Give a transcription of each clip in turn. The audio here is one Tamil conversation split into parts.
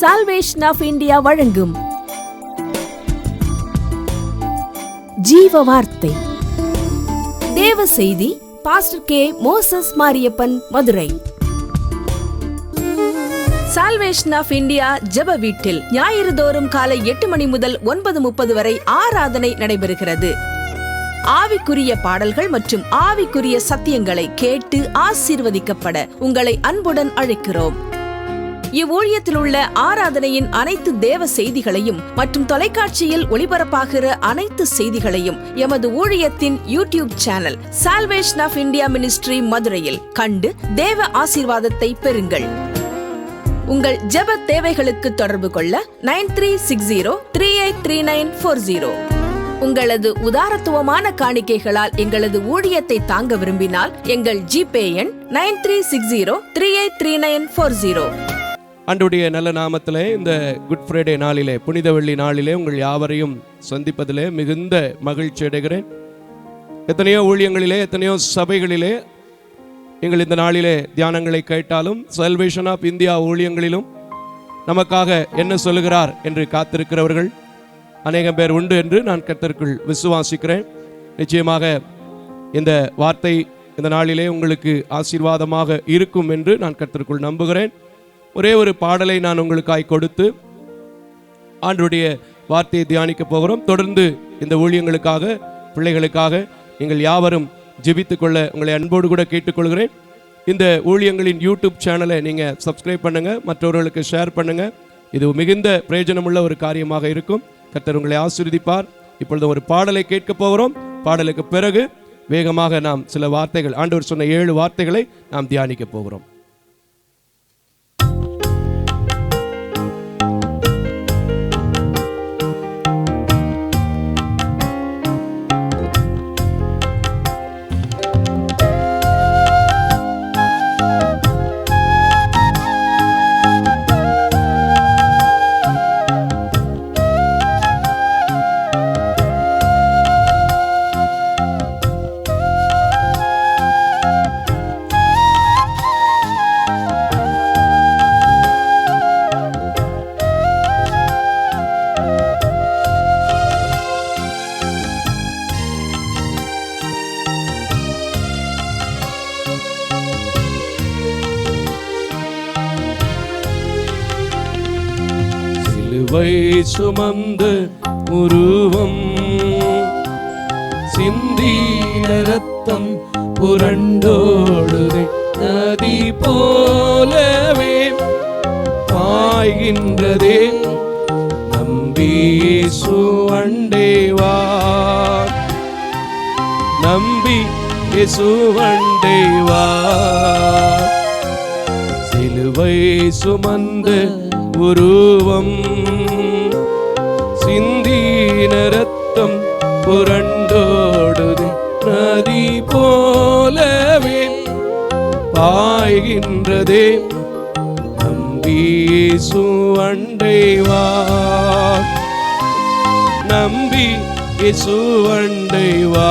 சால்வேஷன் ஆஃப் இந்தியா வழங்கும். ஜீவ வார்த்தை தேவ செய்தி pastor K Moses Mariappan Madurai. Salvation of India ஜெப வீட்டில் ஞாயிறு தோறும் காலை எட்டு மணி முதல் ஒன்பது முப்பது வரை ஆராதனை நடைபெறுகிறது. ஆவிக்குரிய பாடல்கள் மற்றும் ஆவிக்குரிய சத்தியங்களை கேட்டு ஆசீர்வதிக்கப்பட உங்களை அன்புடன் அழைக்கிறோம். இவ்வூழியத்தில் உள்ள ஆராதனையின் அனைத்து தேவ செய்திகளையும் மற்றும் தொலைக்காட்சியில் ஒளிபரப்பாகிற அனைத்து செய்திகளையும் எமது ஊழியத்தின் YouTube channel salvation of India ministry மதுரையில் கண்டு தேவ ஆசீர்வாதத்தை பெறுங்கள். உங்கள் ஜெப தேவைகளுக்கு தொடர்பு கொள்ள nine three six zero three eight three nine four zero. உங்களது உதாரத்துவமான காணிக்கைகளால் எங்களது ஊழியத்தை தாங்க விரும்பினால் எங்கள் ஜிபே எண் nine three six zero three eight three nine four zero. ஆண்டுடைய நல்ல நாமத்திலே இந்த குட் ஃப்ரைடே நாளிலே புனித வெள்ளி நாளிலே உங்கள் யாவரையும் சந்திப்பதிலே மிகுந்த மகிழ்ச்சி அடைகிறேன். எத்தனையோ ஊழியங்களிலே எத்தனையோ சபைகளிலே எங்கள் இந்த நாளிலே தியானங்களை கேட்டாலும் சல்வேஷன் ஆஃப் இந்தியா ஊழியங்களிலும் நமக்காக என்ன சொல்லுகிறார் என்று காத்திருக்கிறவர்கள் அநேகம் பேர் உண்டு என்று நான் கத்திற்குள் விசுவாசிக்கிறேன். நிச்சயமாக இந்த வார்த்தை இந்த நாளிலே உங்களுக்கு ஆசீர்வாதமாக இருக்கும் என்று நான் கத்திற்குள் நம்புகிறேன். ஒரே ஒரு பாடலை நான் உங்களுக்காய் கொடுத்து ஆண்டுடைய வார்த்தையை தியானிக்க போகிறோம். தொடர்ந்து இந்த ஊழியங்களுக்காக பிள்ளைகளுக்காக நீங்கள் யாவரும் ஜெபித்து கொள்ள உங்களை அன்போடு கூட கேட்டுக்கொள்கிறேன். இந்த ஊழியங்களின் யூடியூப் சேனலை நீங்கள் சப்ஸ்கிரைப் பண்ணுங்க மற்றவர்களுக்கு ஷேர் பண்ணுங்கள் இது மிகுந்த பிரயோஜனமுள்ள ஒரு காரியமாக இருக்கும். கர்த்தர் உங்களை ஆசீர்வதிப்பார். இப்பொழுது ஒரு பாடலை கேட்க போகிறோம். பாடலுக்கு பிறகு வேகமாக நாம் சில வார்த்தைகள் ஆண்டவர் சொன்ன ஏழு வார்த்தைகளை நாம் தியானிக்க போகிறோம். சிலுவை சுமந்த உருவம். சிந்தீன ரத்தம் புரண்டோடுதே நதி போலவே பாய்கின்றதே நம்பி சுவண்டேவார் நம்பி சுவண்டேவார் சிலுவை சுமந்த உருவம். சிந்தீன ரத்தம் புரண்டோடுது. நதி போலவே பாய்கின்றதே. நம்பி சுவண்டைவா நம்பி இசுவண்டைவா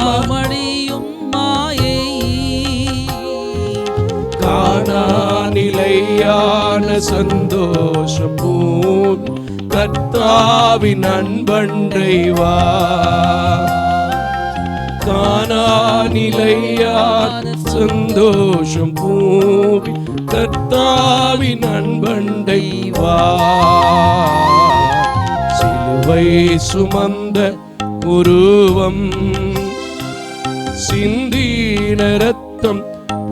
காமடியும் மடியும் மாயை. காணா நிலையான சந்தோஷம் பூன் கர்த்தாவின் அன்பன்றை காணா நிலையான சந்தோஷம் பூவி கர்த்தாவின் அன்பண்டைவா சிலுவை சுமந்த உருவம் சிந்தின ரத்தம்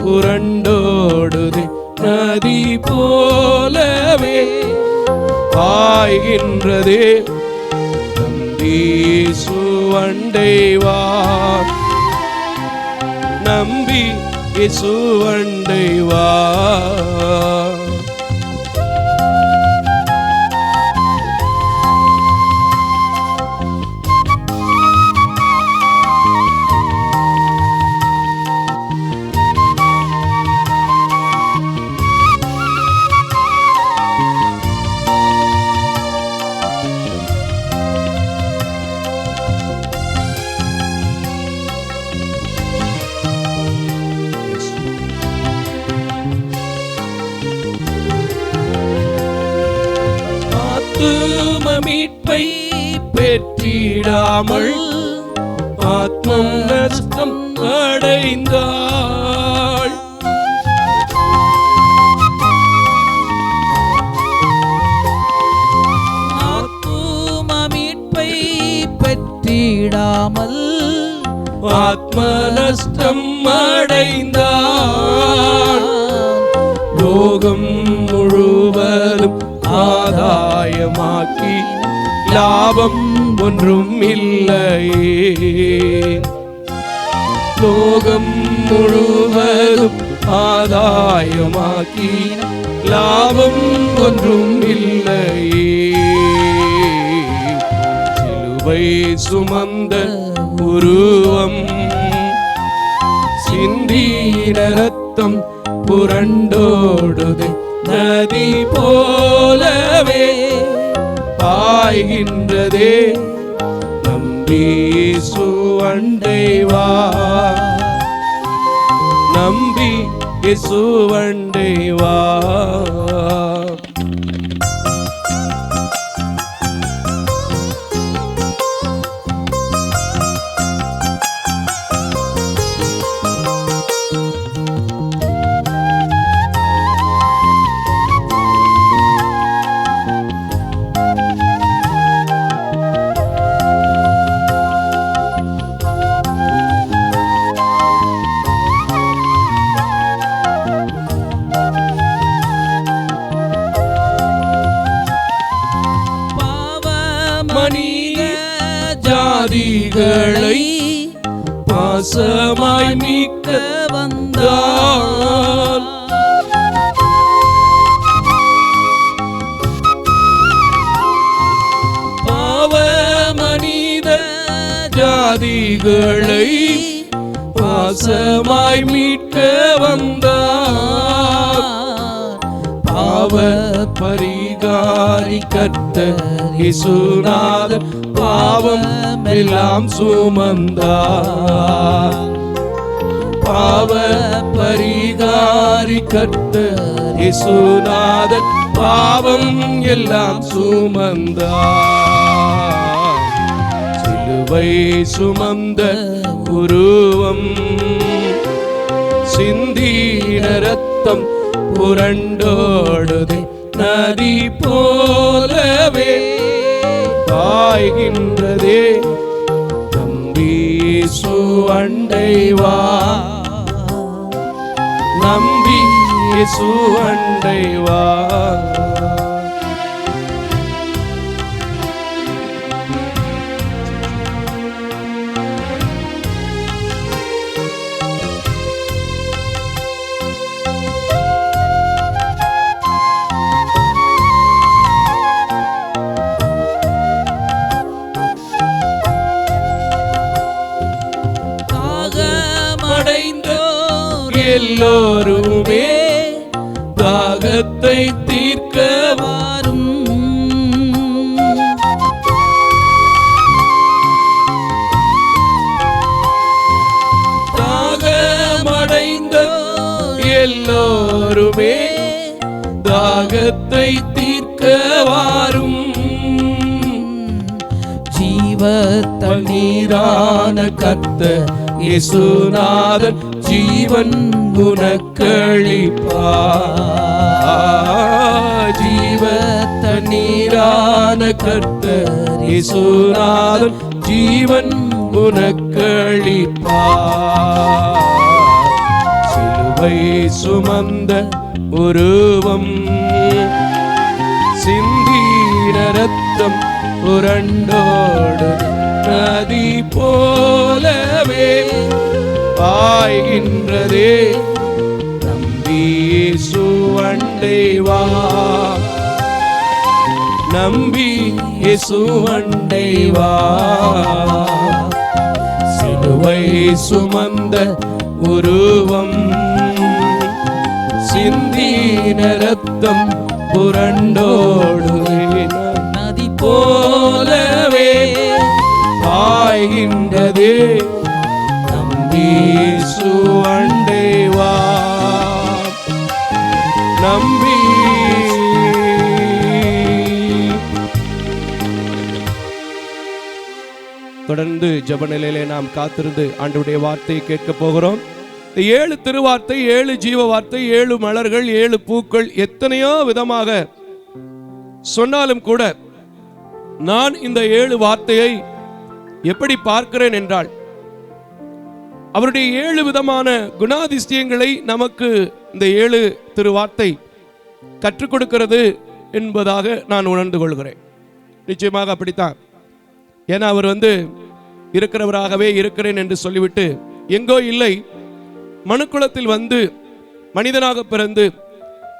புரண்டோடுது நதி போலவே பாய்கின்றதே நம்பி சுவண்டைவா நம்பி சுவண்டைவார் லோகம் முழுவதும் ஆதாயமாக்கி லாபம் ஒன்றும் இல்லையே லோகம் முழுவதும் ஆதாயமாக்கி லாபம் ஒன்றும் இல்லையே சிலுவை சுமந்த உருவம் சிந்தீன ரத்தம் புரண்டோடுது நதி போலவே பாய்கின்றதே. நம்பி சுவண்டை நம்பி இசுவண்டை கத்த இசுநாத பாவம் எல்லாம் சுமந்தார். பாவ பரிகாரி கட்ட இசுநாத பாவம் எல்லாம் சுமந்தார். சிலுவை சுமந்த உருவம் சிந்தீன ரத்தம் புரண்டோடுதே நதி போலவே பாய்கின்றதே. நம்பி சுவண்டை வா நம்பி துன்பத்தை தீர்க்க வாரும் தாகமடைந்த எல்லோருமே தாகத்தை தீர்க்க வாரும் ஜீவ தண்ணீரான கத்த இசுநாதன் ஜீவன் குணக்களிப்பா ஜீவ தண்ணீரான கர்த்தர் இசுநாதன் ஜீவன் உனக்களிப்பார் சிலுவை சுமந்த உருவம் சிந்தீர ரத்தம் புரண்டோடு நதி போலவே பாய்கின்றதே. சுவண்டை வா. நம்பி இசுவண்டை வா. சிலுவை சுமந்த உருவம் சிந்தீன ரத்தம் புரண்டோடுவே தொடர்ந்து ஜப நிலையிலே நாம் காத்திருந்து ஆண்டுடைய வார்த்தையை கேட்க போகிறோம். இந்த ஏழு திருவார்த்தை ஏழு ஜீவ வார்த்தை ஏழு மலர்கள் ஏழு பூக்கள் எத்தனையோ விதமாக சொன்னாலும் கூட நான் இந்த ஏழு வார்த்தையை எப்படி பார்க்கிறேன் என்றால் அவருடைய ஏழு விதமான குணாதிசயங்களை நமக்கு இந்த ஏழு திருவார்த்தை கற்றுக் கொடுக்கிறது என்பதாக நான் உணர்ந்து கொள்கிறேன். நிச்சயமாக அப்படித்தான். ஏன்னா அவர் வந்து இருக்கிறவராகவே இருக்கிறேன் என்று சொல்லிவிட்டு எங்கோ இல்லை. மனுக்குலத்தில் வந்து மனிதனாக பிறந்து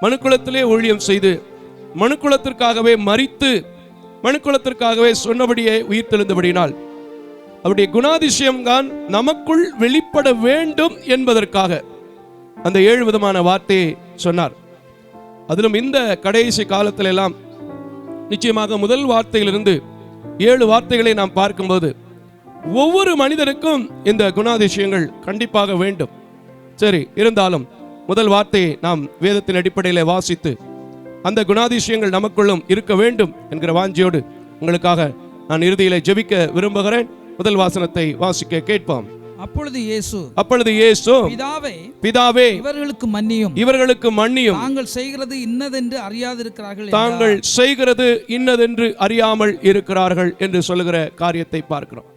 மனுக்குலத்திலே ஊழியம் செய்து மனுக்குலத்திற்காகவே மறித்து மனுக்குலத்திற்காகவே சொன்னபடியே உயிர் தெழுந்தபடியினால் அவருடைய குணாதிசயம்தான் நமக்குள் வெளிப்பட வேண்டும் என்பதற்காக அந்த ஏழு விதமான வார்த்தையை சொன்னார். அதிலும் இந்த கடைசி காலத்திலெல்லாம் நிச்சயமாக முதல் வார்த்தையிலிருந்து ஏழு வார்த்தைகளை நாம் பார்க்கும்போது ஒவ்வொரு மனிதனுக்கும் இந்த குணாதிசயங்கள் கண்டிப்பாக வேண்டும். சரி இருந்தாலும் முதல் வார்த்தையை நாம் வேதத்தின் அடிப்படையில் வாசித்து அந்த குணாதிசயங்கள் நமக்குள்ளும் இருக்க வேண்டும் என்கிற வாஞ்சியோடு உங்களுக்காக நான் இறுதியில் ஜெபிக்க விரும்புகிறேன். முதல் வாசனத்தை வாசிக்க கேட்போம். அப்பொழுது இயேசு அப்பொழுது இயேசு பிதாவே பிதாவே இவர்களுக்கு மன்னியும். இவர்களுக்கு மன்னியும். தாங்கள் செய்கிறது இன்னதென்று அறியாதிருக்கிறார்கள் தாங்கள் செய்கிறது இன்னதென்று அறியாமல் இருக்கிறார்கள் என்று சொல்லுகிற காரியத்தை பார்க்கிறோம்.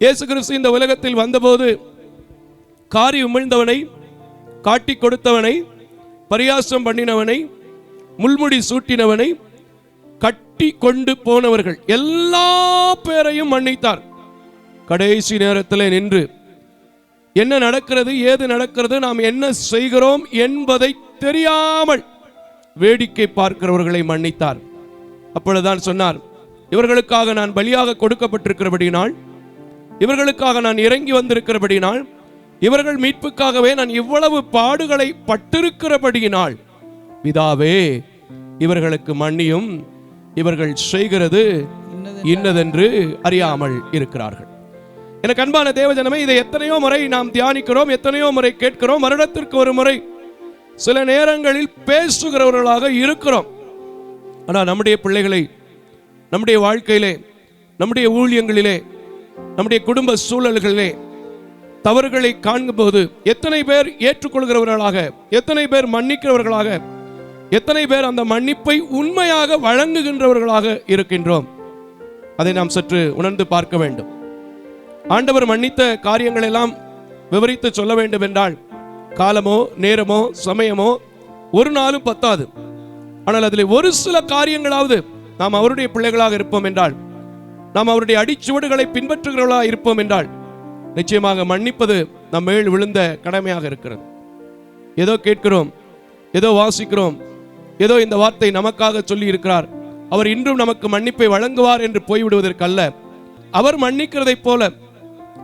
இயேசு கிறிஸ்து இந்த உலகத்தில் வந்தபோது காரி உமிழ்ந்தவனை காட்டி கொடுத்தவனை பரியாசம் பண்ணினவனை முள்முடி சூட்டினவனை கட்டி கொண்டு போனவர்கள் எல்லா பேரையும் மன்னித்தார். கடைசி நேரத்தில் நின்று என்ன நடக்கிறது ஏது நடக்கிறது நாம் என்ன செய்கிறோம் என்பதை தெரியாமல் வேடிக்கை பார்க்கிறவர்களை மன்னித்தார். அப்பொழுதுதான் சொன்னார் இவர்களுக்காக நான் பலியாக கொடுக்கப்பட்டிருக்கிறபடினால் இவர்களுக்காக நான் இறங்கி வந்திருக்கிறபடினால் இவர்கள் மீட்புக்காகவே நான் இவ்வளவு பாடுகளை பட்டிருக்கிறபடியினால் பிதாவே இவர்களுக்கு மன்னியும் இவர்கள் செய்கிறது இன்னதென்று அறியாமல் இருக்கிறார்கள். எனக்கு அன்பான தேவஜனமே இதை எத்தனையோ முறை நாம் தியானிக்கிறோம் எத்தனையோ முறை கேட்கிறோம் வருடத்திற்கு ஒரு முறை சில நேரங்களில் பேசுகிறவர்களாக இருக்கிறோம். ஆனால் நம்முடைய பிள்ளைகளை நம்முடைய வாழ்க்கையிலே நம்முடைய ஊழியங்களிலே நம்முடைய குடும்ப சூழல்களிலே தவறுகளை காண்கும்போது எத்தனை பேர் ஏற்றுக்கொள்கிறவர்களாக எத்தனை பேர் மன்னிக்கிறவர்களாக எத்தனை பேர் அந்த மன்னிப்பை உண்மையாக வழங்குகின்றவர்களாக இருக்கின்றோம். அதை நாம் சற்று உணர்ந்து பார்க்க வேண்டும். ஆண்டவர் மன்னித்த காரியங்கள் எல்லாம் விவரித்து சொல்ல வேண்டும் என்றால் காலமோ நேரமோ சமயமோ ஒரு நாளும் பத்தாது. ஆனால் அதில் ஒரு சில காரியங்களாவது நாம் அவருடைய பிள்ளைகளாக இருப்போம் என்றால் நாம் அவருடைய அடிச்சுவடுகளை பின்பற்றுகிறவர்களாக இருப்போம் என்றால் நிச்சயமாக மன்னிப்பது நம் மேல் விழுந்த கடமையாக இருக்கிறது. ஏதோ கேட்கிறோம் ஏதோ வாசிக்கிறோம் ஏதோ இந்த வார்த்தை நமக்காக சொல்லி இருக்கிறார் அவர் இன்றும் நமக்கு மன்னிப்பை வழங்குவார் என்று போய்விடுவதற்கல்ல. அவர் மன்னிக்கிறதைப் போல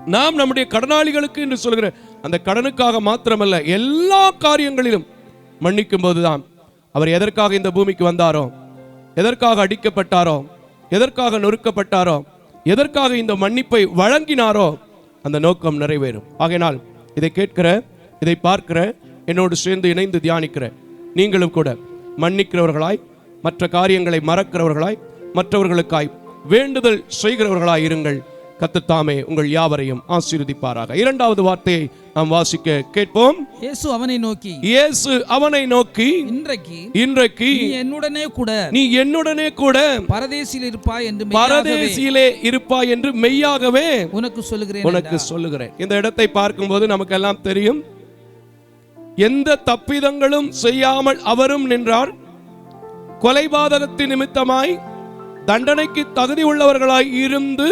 நாம் நம்முடைய கடனாளிகளுக்கு என்று சொல்கிற அந்த கடனுக்காக மாத்திரமல்ல எல்லா காரியங்களிலும் மன்னிக்கும் போதுதான் அவர் எதற்காக இந்த பூமிக்கு வந்தாரோ எதற்காக அடிக்கப்பட்டாரோ எதற்காக நொறுக்கப்பட்டாரோ எதற்காக இந்த மன்னிப்பை வழங்கினாரோ அந்த நோக்கம் நிறைவேறும். ஆகையினால் இதை கேட்கிற இதை பார்க்கிற என்னோடு சேர்ந்து இணைந்து தியானிக்கிற நீங்களும் கூட மன்னிக்கிறவர்களாய் மற்ற காரியங்களை மறக்கிறவர்களாய் மற்றவர்களுக்காய் வேண்டுதல் செய்கிறவர்களாய் இருங்கள். கத்துத்தாமே உங்கள் யாவரையும் ஆசீர்வதிப்பாராக. இரண்டாவது வார்த்தையை நாம் வாசிக்க கேட்போம். இயேசு அவனை நோக்கி இயேசு அவனை நோக்கி இன்றைக்கு இன்றைக்கு நீ என்னுடனே கூட நீ என்னுடனே கூட பரதேசில் இருப்பாய் என்று மெய்யாகவே பரதேசியிலே இருப்பாய் என்று மெய்யாகவே உனக்கு சொல்லுகிறேன் உனக்கு சொல்லுகிறேன். இந்த இடத்தை பார்க்கும்போது நமக்கெல்லாம் தெரியும். எந்த தப்பிதங்களும் செய்யாமல் அவரும் நின்றார். கொலைபாதகத்தின் நிமித்தமாய் தண்டனைக்கு தகுதி உள்ளவர்களாய் இருந்து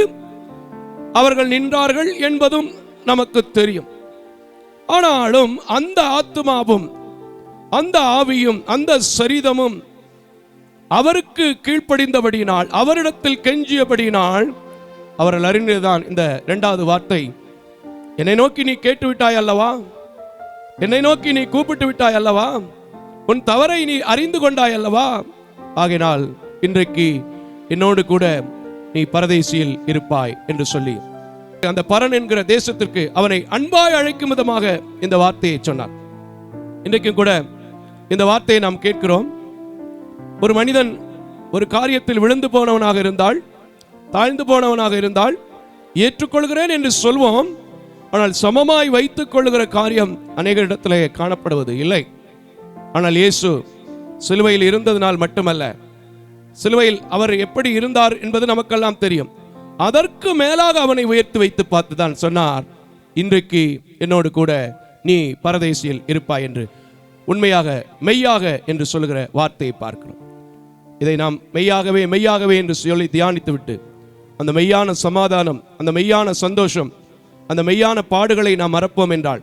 அவர்கள் நின்றார்கள் என்பதும் நமக்கு தெரியும். ஆனாலும் அந்த ஆத்மாவும் அந்த ஆவியும் அந்த சரீதமும் அவருக்கு கீழ்ப்படிந்தபடியினால் அவரிடத்தில் கெஞ்சியபடியினால் அவர்கள் அறிந்ததுதான் இந்த இரண்டாவது வார்த்தை. என்னை நோக்கி நீ கேட்டுவிட்டாய் அல்லவா? என்னை நோக்கி நீ கூப்பிட்டு விட்டாய் அல்லவா? உன் தவறை நீ அறிந்து கொண்டாய் அல்லவா? ஆகினால் இன்றைக்கு என்னோடு கூட நீ பரதேசியில் இருப்பாய் என்று சொல்லி. அந்த பரன் என்கிற தேசத்திற்கு அவனை அன்பாய் அழைக்கும் விதமாக இந்த வார்த்தையை சொன்னார். இன்றைக்கும் கூட இந்த வார்த்தையை நாம் கேட்கிறோம். ஒரு மனிதன் ஒரு காரியத்தில் விழுந்து போனவனாக இருந்தால் தாழ்ந்து போனவனாக இருந்தால் ஏற்றுக்கொள்கிறேன் என்று சொல்வோம். ஆனால் சமமாய் வைத்துக் கொள்ளுகிற காரியம் அநேக இடத்திலே காணப்படுவது இல்லை. ஆனால் இயேசு சிலுவையில் இருந்ததினால் மட்டுமல்ல சிலுவையில் அவர் எப்படி இருந்தார் என்பது நமக்கெல்லாம் தெரியும். அதற்கு மேலாக அவனை உயர்த்தி வைத்து பார்த்து தான் சொன்னார் இன்றைக்கு என்னோடு கூட நீ பரதேசியில் இருப்பாய் என்று உண்மையாக மெய்யாக என்று சொல்லுகிற வார்த்தையை பார்க்கிறோம். இதை நாம் மெய்யாகவே மெய்யாகவே என்று சொல்லி தியானித்து விட்டு அந்த மெய்யான சமாதானம் அந்த மெய்யான சந்தோஷம் அந்த மெய்யான பாடுகளை நாம் மறப்போம் என்றால்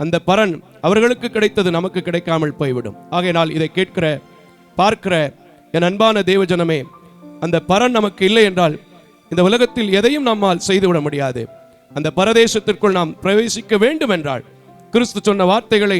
அந்த பரன் அவர்களுக்கு கிடைத்தது நமக்கு கிடைக்காமல் போய்விடும். ஆகையினால் இதை கேட்கிற பார்க்கிற என் அன்பான தேவஜனமே அந்த பரன் நமக்கு இல்லை என்றால் இந்த உலகத்தில் எதையும் நம்மால் செய்துவிட முடியாது. அந்த பரதேசத்திற்குள் நாம் பிரவேசிக்க வேண்டும் என்றால் கிறிஸ்து சொன்ன வார்த்தைகளை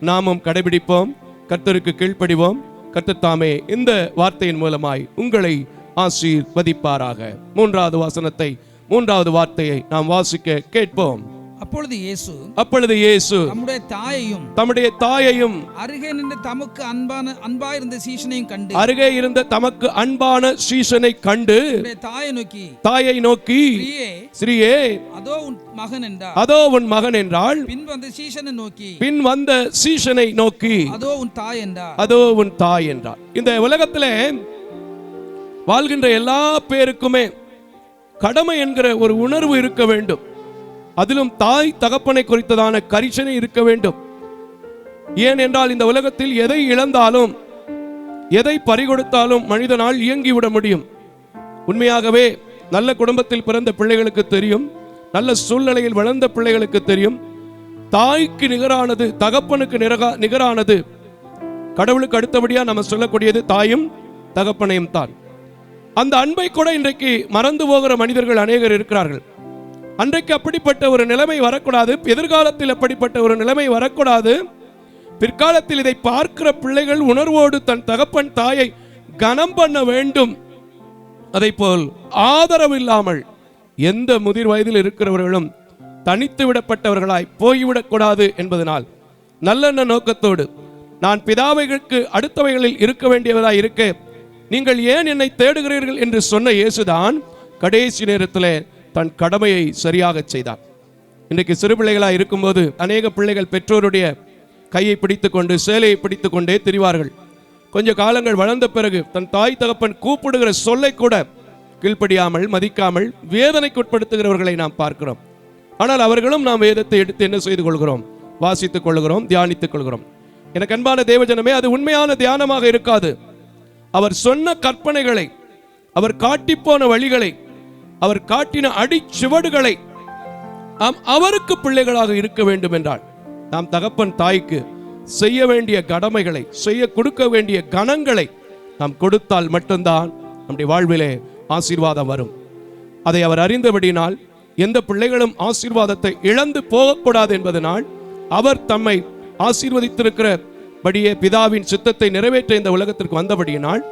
நாமும் கடைபிடிப்போம் கர்த்தருக்கு கீழ்ப்படிவோம். கர்த்தர் தாமே இந்த வார்த்தையின் மூலமாய் உங்களை ஆசீர்வதிப்பாராக. மூன்றாவது வாசனத்தை மூன்றாவது வார்த்தையை நாம் வாசிக்க கேட்போம். அப்பொழுது இயேசு அப்பொழுது இயேசு தம்முடைய தாயையும் தம்முடைய தாயையும் அருகே நின்று தமக்கு அன்பான அன்பாயிருந்த சீஷனையும் கண்டு அருகே இருந்த தமக்கு அன்பான சீசனை கண்டு தாயை நோக்கி தாயை நோக்கி ஸ்ரீயே அதோ உன் மகன் என்றார். அதோ உன் மகன் என்றாள். பின் வந்த சீஷனை நோக்கி பின் வந்த சீசனை நோக்கி அதோ உன் தாய் என்றார். அதோ உன் தாய் என்றார். இந்த உலகத்திலே வாழ்கின்ற எல்லா பேருக்குமே கடமை என்கிற ஒரு உணர்வு இருக்க வேண்டும். அதிலும் தாய் தகப்பனை குறித்ததான கரிசனை இருக்க வேண்டும். ஏன் என்றால் இந்த உலகத்தில் எதை இழந்தாலும் எதை பறிகொடுத்தாலும் மனிதனால் இயங்கிவிட முடியும். உண்மையாகவே நல்ல குடும்பத்தில் பிறந்த பிள்ளைகளுக்கு தெரியும் நல்ல சூழ்நிலையில் வளர்ந்த பிள்ளைகளுக்கு தெரியும். தாய்க்கு நிகரானது தகப்பனுக்கு நிரகா நிகரானது. கடவுளுக்கு அடுத்தபடியா நம்ம சொல்லக்கூடியது தாயும் தகப்பனையும் தான். அந்த அன்பை கூட இன்றைக்கு மறந்து போகிற மனிதர்கள் அநேகர் இருக்கிறார்கள். அன்றைக்கு அப்படிப்பட்ட ஒரு நிலைமை வரக்கூடாது. எதிர்காலத்தில் அப்படிப்பட்ட ஒரு நிலைமை வரக்கூடாது. பிற்காலத்தில் இதை பார்க்கிற பிள்ளைகள் உணர்வோடு தன் தகப்பன் தாயை கனம் பண்ண வேண்டும். அதை போல் ஆதரவு இல்லாமல் எந்த முதிர் வயதில் இருக்கிறவர்களும் தனித்து விடப்பட்டவர்களாய் போய்விடக்கூடாது என்பதனால் நல்லெண்ண நோக்கத்தோடு நான் பிதாவைகளுக்கு அடுத்தவைகளில் இருக்க வேண்டியவராய் இருக்க நீங்கள் ஏன் என்னை தேடுகிறீர்கள் என்று சொன்ன இயேசுதான் கடைசி நேரத்தில் தன் கடமையை சரியாக செய்தார் இன்றைக்கு சிறு பிள்ளைகளாக இருக்கும்போது அநேக பிள்ளைகள் பெற்றோருடைய கையை பிடித்துக்கொண்டு சேலையை பிடித்துக்கொண்டே திரிவார்கள். கொஞ்ச காலங்கள் வளர்ந்த பிறகு தன் தாய் தகப்பன் கூப்பிடுகிற சொல்லை கூட கீழ்ப்படியாமல் மதிக்காமல் வேதனைக்கு உட்படுத்துகிறவர்களை நாம் பார்க்கிறோம். ஆனால் அவர்களும் நாம் வேதத்தை எடுத்து என்ன செய்து கொள்கிறோம்? வாசித்துக் கொள்கிறோம் தியானித்துக் கொள்கிறோம். எனக்கு அன்பான தேவஜனமே அது உண்மையான தியானமாக இருக்காது. அவர் சொன்ன கற்பனைகளை அவர் காட்டிப்போன வழிகளை அவர் காட்டின அடிச்சுவடுகளை நாம் அவருக்கு பிள்ளைகளாக இருக்க வேண்டும் என்றால் நாம் தகப்பன் தாய்க்கு செய்ய வேண்டிய கடமைகளை செய்ய கொடுக்க வேண்டிய கணங்களை நாம் கொடுத்தால் மட்டும்தான் நம்முடைய வாழ்விலே ஆசீர்வாதம் வரும். அதை அவர் அறிந்தபடினால் எந்த பிள்ளைகளும் ஆசீர்வாதத்தை இழந்து போகக்கூடாது என்பதனால் அவர் தம்மை ஆசீர்வதித்திருக்கிறபடியே பிதாவின் சித்தத்தை நிறைவேற்ற இந்த உலகத்திற்கு வந்தபடியினால்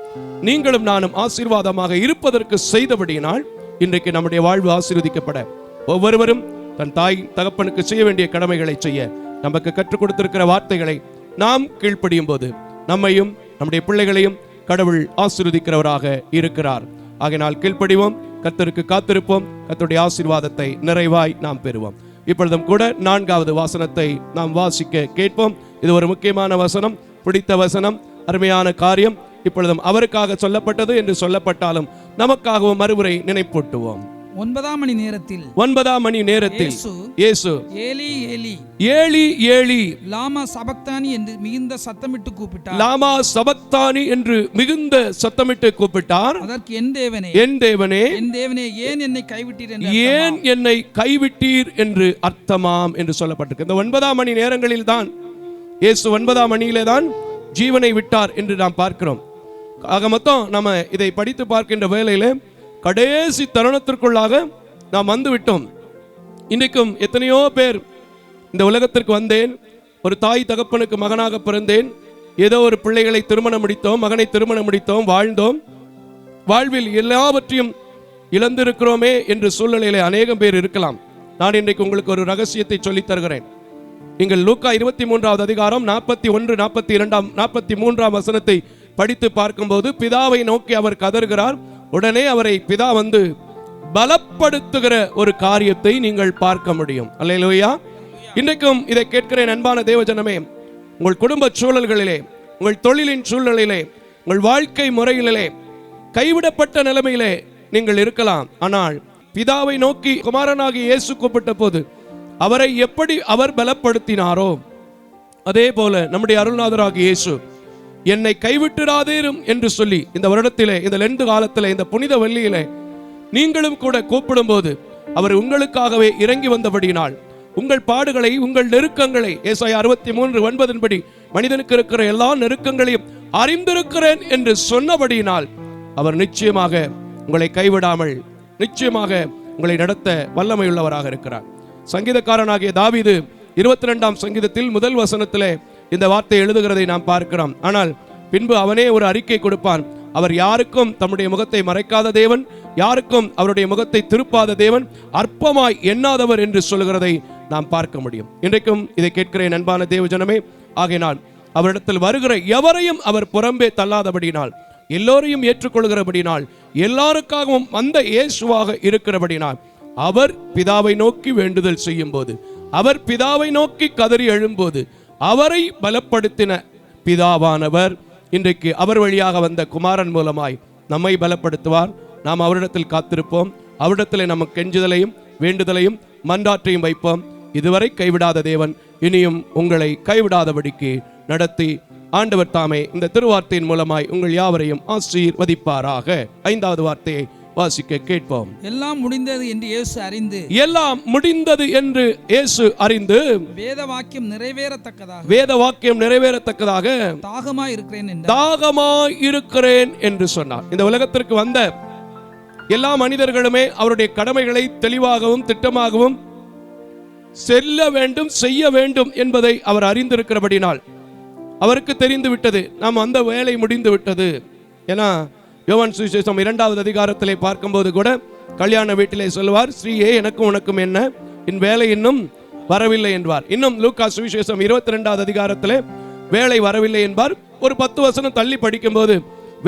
நீங்களும் நானும் ஆசீர்வாதமாக இருப்பதற்கு செய்தபடியினால் இன்றைக்கு நம்முடைய வாழ்வு ஆசீர்வதிக்கப்பட. ஒவ்வொருவரும் தன் தாய் தகப்பனுக்கு செய்ய வேண்டிய கடமைகளை செய்ய நமக்கு கற்றுக் கொடுத்திருக்கிற வார்த்தைகளை நாம் கீழ்ப்படியும் போது நம்மையும் நம்முடைய பிள்ளைகளையும் கடவுள் ஆசீர்வதிக்கிறவராக இருக்கிறார். ஆகினால் கீழ்ப்படிவோம் கத்தருக்கு காத்திருப்போம் கர்த்தருடைய ஆசீர்வாதத்தை நிறைவாய் நாம் பெறுவோம். இப்பொழுதும் கூட நான்காவது வசனத்தை நாம் வாசிக்க கேட்போம். இது ஒரு முக்கியமான வசனம் பிடித்த வசனம் அருமையான காரியம். இப்பொழுதும் அவருக்காக சொல்லப்பட்டது என்று சொல்லப்பட்டாலும் நமக்காகவும் மறுமுறை நினைப்பூட்டுவோம். ஒன்பதாம் மணி நேரத்தில் ஒன்பதாம் மணி நேரத்தில் இயேசு ஏலி ஏலி ஏழி ஏழி லாமா சபக்தானி என்று மிகுந்த சத்தமிட்டு கூப்பிட்டார். லாமா சபக்தானி என்று மிகுந்த சத்தமிட்டு கூப்பிட்டார். அதற்கு என் தேவனே என் தேவனே என் தேவனே ஏன் என்னை கைவிட்டீர் என்று ஏன் என்னை கைவிட்டீர் என்று அர்த்தமாம் என்று சொல்லப்பட்டிருக்கு. இந்த ஒன்பதாம் மணி நேரங்களில் தான் இயேசு ஒன்பதாம் மணியிலே தான் ஜீவனை விட்டார் என்று நாம் பார்க்கிறோம். ஆக மொத்தம் நம்ம இதை படித்து பார்க்கின்ற வேலையில் கடைசி தருணத்திற்குள்ளாக நாம் வந்து விட்டோம் இன்றைக்கும் எத்தனையோ பேர் இந்த உலகத்திற்கு வந்தேன். ஒரு தாய் தகப்பனுக்கு மகனாக பிறந்தேன். ஏதோ ஒரு பிள்ளைகளை திருமணம் முடித்தோம் மகனை திருமணம் முடித்தோம் வாழ்ந்தோம். வாழ்வில் எல்லாவற்றையும் இழந்திருக்கிறோமே என்ற சூழ்நிலையில அநேகம் பேர் இருக்கலாம். நான் இன்றைக்கு உங்களுக்கு ஒரு ரகசியத்தை சொல்லித் தருகிறேன். நீங்கள் லூக்கா இருபத்தி மூன்றாவது அதிகாரம் நாற்பத்தி ஒன்று நாற்பத்தி இரண்டாம் நாற்பத்தி மூன்றாம் வசனத்தை படித்து பார்க்கும்போது பிதாவை நோக்கி அவர் கதறுகிறார். உடனே அவரை பிதா வந்து பலப்படுத்துகிற ஒரு காரியத்தை நீங்கள் பார்க்க முடியும். அல்லையா இன்றைக்கும் இதை கேட்கிறேன் அன்பான தேவஜனமே உங்கள் குடும்ப சூழல்களிலே உங்கள் தொழிலின் சூழ்நிலையிலே உங்கள் வாழ்க்கை முறையிலே கைவிடப்பட்ட நிலைமையிலே நீங்கள் இருக்கலாம். ஆனால் பிதாவை நோக்கி குமாரனாகி இயேசு கூப்பிட்ட போது அவரை எப்படி அவர் பலப்படுத்தினாரோ அதே போல நம்முடைய அருள்நாதராக இயேசு என்னை கைவிட்டுடாதேரும் என்று சொல்லி இந்த வருடத்திலே இந்த லெண்டு காலத்திலே இந்த புனித வெள்ளியிலே நீங்களும் கூட கூப்பிடும்போது அவர் உங்களுக்காகவே இறங்கி வந்தபடியினால் உங்கள் பாடுகளை உங்கள் நெருக்கங்களை ஏசாய அறுபத்தி மூன்று ஒன்பதின்படி மனிதனுக்கு இருக்கிற எல்லா நெருக்கங்களையும் அறிந்திருக்கிறேன் என்று சொன்னபடியினால் அவர் நிச்சயமாக உங்களை கைவிடாமல் நிச்சயமாக உங்களை நடத்த வல்லமையுள்ளவராக இருக்கிறார். சங்கீதக்காரனாகிய தாவிது இருபத்தி ரெண்டாம் சங்கீதத்தில் முதல் வசனத்திலே இந்த வார்த்தை எழுதுகிறதை நாம் பார்க்கிறோம். ஆனால் பின்பு அவனே ஒரு அறிக்கை கொடுப்பான். அவர் யாருக்கும் தம்முடைய முகத்தை மறைக்காத தேவன் யாருக்கும் அவருடைய முகத்தை திருப்பாத தேவன் அற்பமாய் எண்ணாதவர் என்று சொல்கிறதை நாம் பார்க்க முடியும். இன்றைக்கும் இதை கேட்கிறேன் அன்பான தேவஜனமே. ஆகினால் அவரிடத்தில் வருகிற எவரையும் அவர் புறம்பே தள்ளாதபடினால் எல்லோரையும் ஏற்றுக்கொள்கிறபடினால் எல்லாருக்காகவும் அந்த இயேசுவாக இருக்கிறபடினால் அவர் பிதாவை நோக்கி வேண்டுதல் செய்யும் போது அவர் பிதாவை நோக்கி கதறி எழும்போது அவரை பலப்படுத்தின பிதாவானவர். இன்றைக்கு அவர் வழியாக வந்த குமாரன் மூலமாய் நம்மை பலப்படுத்துவார். நாம் அவரிடத்தில் காத்திருப்போம். அவரிடத்தில் நம்ம கெஞ்சுதலையும் வேண்டுதலையும் மன்றாற்றையும் வைப்போம். இதுவரை கைவிடாத தேவன் இனியும் உங்களை கைவிடாதபடிக்கு நடத்தி ஆண்டவர் தாமே இந்த திருவார்த்தையின் மூலமாய் உங்கள் யாவரையும் ஆசீர்வதிப்பாராக. ஐந்தாவது வார்த்தையை வாசிக்க கேட்போம். எல்லாம் முடிந்தது என்று இயேசு அறிந்து எல்லாம் முடிந்தது என்று இயேசு அறிந்து வேத வாக்கியம் நிறைவேறத்தக்கதாக வேத வாக்கியம் நிறைவேறத்தக்கதாக தாகமாய் இருக்கிறேன் தாகமாய் இருக்கிறேன் என்று சொன்னார். இந்த உலகத்திற்கு வந்த எல்லா மனிதர்களுமே அவருடைய கடமைகளை தெளிவாகவும் திட்டமாகவும் செல்ல வேண்டும் செய்ய வேண்டும் என்பதை அவர் அறிந்திருக்கிறபடினால் அவருக்கு தெரிந்து விட்டது நாம் அந்த வேலை முடிந்து விட்டது ஏன்னா யோவான் சுவிசேஷம் இரண்டாவது அதிகாரத்திலே பார்க்கும்போது கூட கல்யாண வீட்டிலே சொல்வார் ஸ்ரீயே எனக்கும் உனக்கும் என்ன? என் வேலை இன்னும் வரவில்லை என்பார். இன்னும் லூக்கா சுவிசேஷம் இருபத்தி ரெண்டாவது அதிகாரத்திலே வேலை வரவில்லை என்பார். ஒரு பத்து வசனம் தள்ளி படிக்கும்போது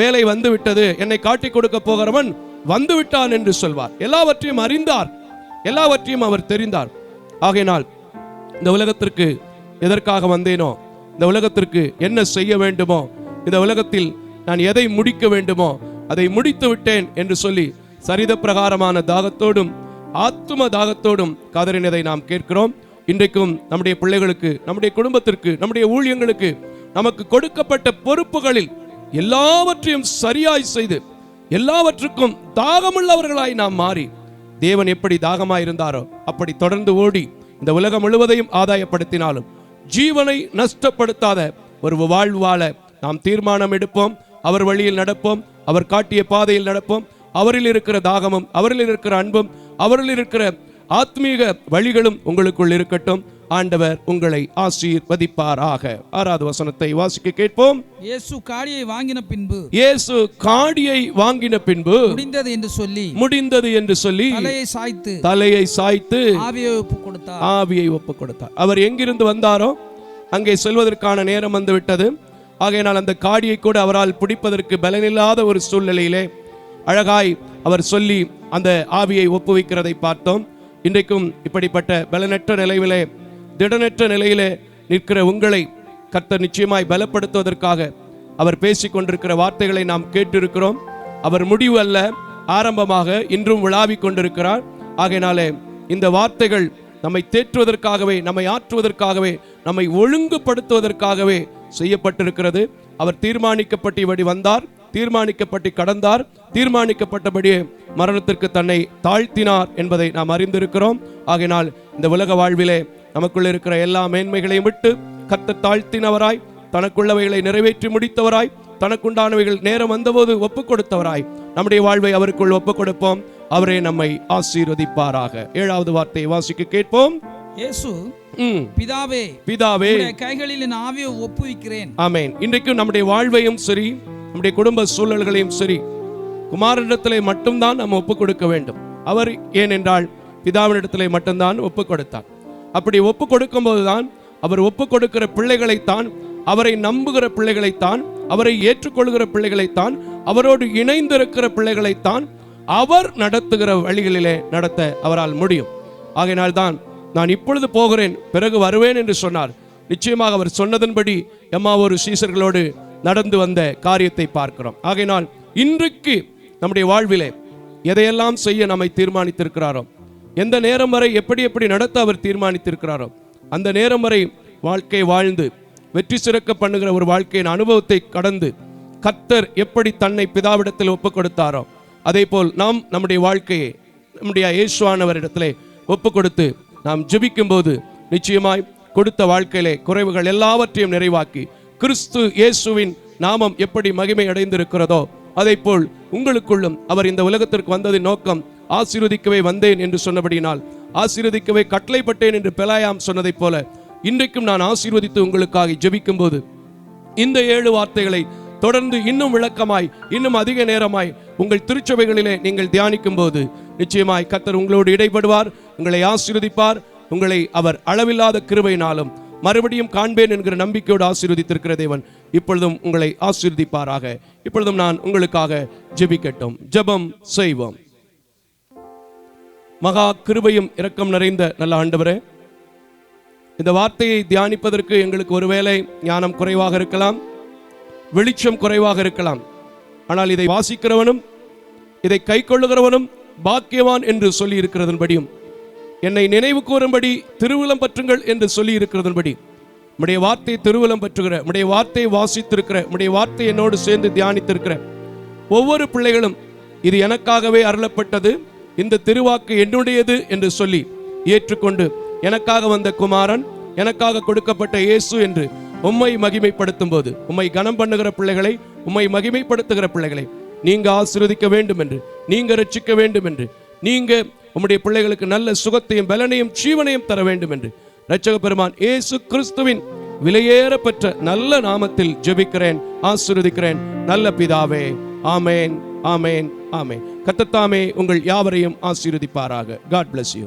வேலை வந்து விட்டது என்னை காட்டிக் கொடுக்க போகிறவன் வந்து விட்டான் என்று சொல்வார். எல்லாவற்றையும் அறிந்தார். எல்லாவற்றையும் அவர் தெரிந்தார். ஆகையினால் இந்த உலகத்திற்கு எதற்காக வந்தேனோ இந்த உலகத்திற்கு என்ன செய்ய வேண்டுமோ இந்த உலகத்தில் நான் எதை முடிக்க வேண்டுமோ அதை முடித்து விட்டேன் என்று சொல்லி சரித பிரகாரமான தாகத்தோடும் ஆத்தும தாகத்தோடும் கதறினதை நாம் கேட்கிறோம். இன்றைக்கும் நம்முடைய பிள்ளைகளுக்கு நம்முடைய குடும்பத்திற்கு நம்முடைய ஊழியங்களுக்கு நமக்கு கொடுக்கப்பட்ட பொறுப்புகளில் எல்லாவற்றையும் சரியாய் செய்து எல்லாவற்றுக்கும் தாகமுள்ளவர்களாய் நாம் மாறி தேவன் எப்படி தாகமாய் இருந்தாரோ அப்படி தொடர்ந்து ஓடி இந்த உலகம் முழுவதையும் ஆதாயப்படுத்தினாலும் ஜீவனை நஷ்டப்படுத்தாத ஒரு வாழ்வு வாழ நாம் தீர்மானம் எடுப்போம். அவர் வழியில் நடப்போம். அவர் காட்டிய பாதையில் நடப்போம். அவரில் இருக்கிற தாகமும் அவரில் இருக்கிற அன்பும் அவரில் இருக்கிற ஆத்மீக வழிகளும் உங்களுக்குள் இருக்கட்டும். ஆண்டவர் உங்களை ஆசீர்வதிப்பாராக. ஆறாவது வசனத்தை வாசிக்க கேட்போம். இயேசு காடியை வாங்கின பின்பு. இயேசு காடியை வாங்கின பின்பு முடிந்தது என்று சொல்லி. முடிந்தது என்று சொல்லி தலையை சாய்த்து. தலையை சாய்த்து ஆவியை ஒப்பு கொடுத்தார். ஆவியை ஒப்பு கொடுத்தார். அவர் எங்கிருந்து வந்தாரோ அங்கே செல்வதற்கான நேரம் வந்து விட்டது. ஆகையினால் அந்த காடியை கூட அவரால் பிடிப்பதற்கு பலனில்லாத ஒரு சூழ்நிலையிலே அழகாய் அவர் சொல்லி அந்த ஆவியை ஒப்புவிக்கிறதை பார்த்தோம். இன்றைக்கும் இப்படிப்பட்ட பலனற்ற நிலையிலே திடனற்ற நிலையிலே நிற்கிற உங்களை கர்த்தர் நிச்சயமாய் பலப்படுத்துவதற்காக அவர் பேசிக் கொண்டிருக்கிற வார்த்தைகளை நாம் கேட்டிருக்கிறோம். அவர் முடிவு அல்ல ஆரம்பமாக இன்றும் விழாவிக் கொண்டிருக்கிறார். ஆகையினாலே இந்த வார்த்தைகள் நம்மை தேற்றுவதற்காகவே நம்மை ஆற்றுவதற்காகவே நம்மை ஒழுங்குபடுத்துவதற்காகவே செய்யப்பட்டிருக்கிறது. அவர் தீர்மானிக்கப்பட்டு வழி வந்தார் தீர்மானிக்கப்பட்டு கடந்தார் தீர்மானிக்கப்பட்டபடியே மரணத்திற்கு தன்னை தாழ்த்தினார் என்பதை நாம் அறிந்திருக்கிறோம். ஆகையினால் இந்த உலக வாழ்விலே நமக்குள்ள இருக்கிற எல்லா மேன்மைகளையும் விட்டு கத்த தாழ்த்தினவராய் தனக்குள்ளவைகளை நிறைவேற்றி முடித்தவராய் தனக்குண்டானவைகள் நேரம் வந்தபோது ஒப்புக் கொடுத்தவராய் நம்முடைய வாழ்வை அவருக்குள் ஒப்புக் கொடுப்போம் அவரே நம்மை ஆசீர்வதிப்பாராக. ஏழாவது வார்த்தையை வாசிக்க கேட்போம். இயேசு பிதாவே பிதாவே கைகளில் என் ஆவியை ஒப்புவிக்கிறேன். ஆமென். இன்றைக்கும் நம்முடைய வாழ்வையும் சரி நம்முடைய குடும்ப சூழல்களையும் சரி குமாரனிடத்திலே மட்டும்தான் நம்ம ஒப்புக் கொடுக்க வேண்டும். அவர் ஏனென்றால் பிதாவினிடத்திலே மட்டும்தான் ஒப்புக் கொடுத்தார். அப்படி ஒப்புக் கொடுக்கும்போதுதான் அவர் ஒப்புக் கொடுக்கிற பிள்ளைகளைத்தான் அவரை நம்புகிற பிள்ளைகளைத்தான் அவரை ஏற்றுக்கொள்கிற பிள்ளைகளைத்தான் அவரோடு இணைந்திருக்கிற பிள்ளைகளைத்தான் அவர் நடத்துகிற வழிகளிலே நடத்த அவரால் முடியும். ஆகையினால்தான் நான் இப்பொழுது போகிறேன் பிறகு வருவேன் என்று சொன்னார். நிச்சயமாக அவர் சொன்னதன்படி எம்மா ஒரு சீசர்களோடு நடந்து வந்த காரியத்தை பார்க்கிறோம். ஆகையினால் இன்றைக்கு நம்முடைய வாழ்விலே எதையெல்லாம் செய்ய நம்மை தீர்மானித்திருக்கிறாரோ எந்த நேரம் வரை எப்படி எப்படி நடத்த அவர் தீர்மானித்திருக்கிறாரோ அந்த நேரம் வரை வாழ்க்கை வாழ்ந்து வெற்றி சிறக்க பண்ணுகிற ஒரு வாழ்க்கையின் அனுபவத்தை கடந்து கத்தர் எப்படி தன்னை பிதாவிடத்தில் ஒப்புக் கொடுத்தாரோ அதே போல் நாம் நம்முடைய வாழ்க்கையை நம்முடைய இயேசுவானவரிடத்திலே ஒப்பு கொடுத்து நாம் ஜெபிக்கும் போது நிச்சயமாய் கொடுத்த வாழ்க்கையிலே குறைவுகள் எல்லாவற்றையும் நிறைவாக்கி கிறிஸ்து இயேசுவின் நாமம் எப்படி மகிமை அடைந்திருக்கிறதோ அதை போல் உங்களுக்குள்ளும் அவர் இந்த உலகத்திற்கு வந்ததின் நோக்கம் ஆசீர்வதிக்கவே வந்தேன் என்று சொன்னபடியினால் ஆசீர்வதிக்கவே கட்டளைப்பட்டேன் என்று பெலாயாம் சொன்னதைப் போல இன்றைக்கும் நான் ஆசீர்வதித்து உங்களுக்காக ஜெபிக்கும் போது இந்த ஏழு வார்த்தைகளை தொடர்ந்து இன்னும் விளக்கமாய் இன்னும் அதிக நேரமாய் உங்கள் திருச்சபைகளிலே நீங்கள் தியானிக்கும் போது நிச்சயமாய் கத்தர் உங்களோடு இடைப்படுவார் உங்களை ஆசீர்வதிப்பார் உங்களை அவர் அளவில்லாத கிருபையினாலும் மறுபடியும் காண்பேன் என்கிற நம்பிக்கையோடு ஆசீர்வதித்திருக்கிற தேவன் இப்பொழுதும் உங்களை ஆசீர்வதிப்பாராக. இப்பொழுதும் நான் உங்களுக்காக ஜெபிக்கட்டும். ஜெபம் செய்வோம். மகா கிருபையும் இரக்கம் நிறைந்த நல்ல ஆண்டவரே இந்த வார்த்தையை தியானிப்பதற்கு எங்களுக்கு ஒருவேளை ஞானம் குறைவாக இருக்கலாம். வெளிச்சம் குறைவாக இருக்கலாம். ஆனால் இதை வாசிக்கிறவனும் இதை கை கொள்ளுகிறவனும் பாக்கியவான் என்று சொல்லி இருக்கிறதன்படியும் என்னை நினைவு கூறும்படி திருவிழம் பற்றுங்கள் என்று சொல்லி இருக்கிறதன்படி உடைய வார்த்தை திருவிழம் பற்றுகிற உடைய வார்த்தையை வாசித்திருக்கிற உடைய வார்த்தை என்னோடு சேர்ந்து தியானித்திருக்கிற ஒவ்வொரு பிள்ளைகளும் இது எனக்காகவே அருளப்பட்டது இந்த திருவாக்கு என்னுடையது என்று சொல்லி ஏற்றுக்கொண்டு எனக்காக வந்த குமாரன் எனக்காக கொடுக்கப்பட்ட இயேசு என்று உம்மை மகிமைப்படுத்தும் போது உம்மை கனம் பண்ணுகிற பிள்ளைகளை உம்மை மகிமைப்படுத்துகிற பிள்ளைகளை நீங்க ஆசீர்வதிக்க வேண்டும் என்று நீங்க ரட்சிக்க வேண்டும் என்று நீங்க உம்முடைய பிள்ளைகளுக்கு நல்ல சுகத்தையும் பலனையும் ஜீவனையும் தர வேண்டும் என்று ரட்சக பெருமான் ஏசு கிறிஸ்துவின் விலையேறப்பெற்ற நல்ல நாமத்தில் ஜெபிக்கிறேன் ஆசீர்வதிக்கிறேன். நல்ல பிதாவே ஆமேன் ஆமேன் ஆமேன். கத்தத்தாமே உங்கள் யாவரையும் ஆசீர்வதிப்பாராக. காட் பிளஸ் யூ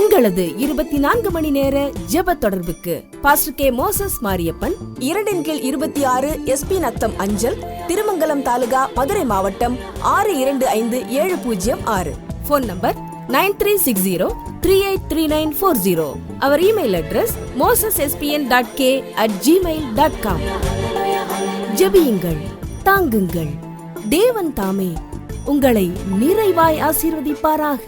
உங்களது இருபத்தி நான்கு மணி நேர ஜெப தொடர்புக்கு பாஸ்டர் கே மோசஸ் மாரியப்பன் இரண்டின் கீழ் இருபத்தி ஆறு எஸ்பி நத்தம் அஞ்சல் திருமங்கலம் தாலுகா மதுரை மாவட்டம் ஆறு இரண்டு ஐந்து ஏழு பூஜ்ஜியம் ஆறு. Phone number nine three six zero three eight three nine four zero. Our email address Moses SPN dot K at Gmail dot com ஜெபியுங்கள் தாங்குங்கள். தேவன் தாமே உங்களை நிறைவாய் ஆசீர்வதிப்பாராக.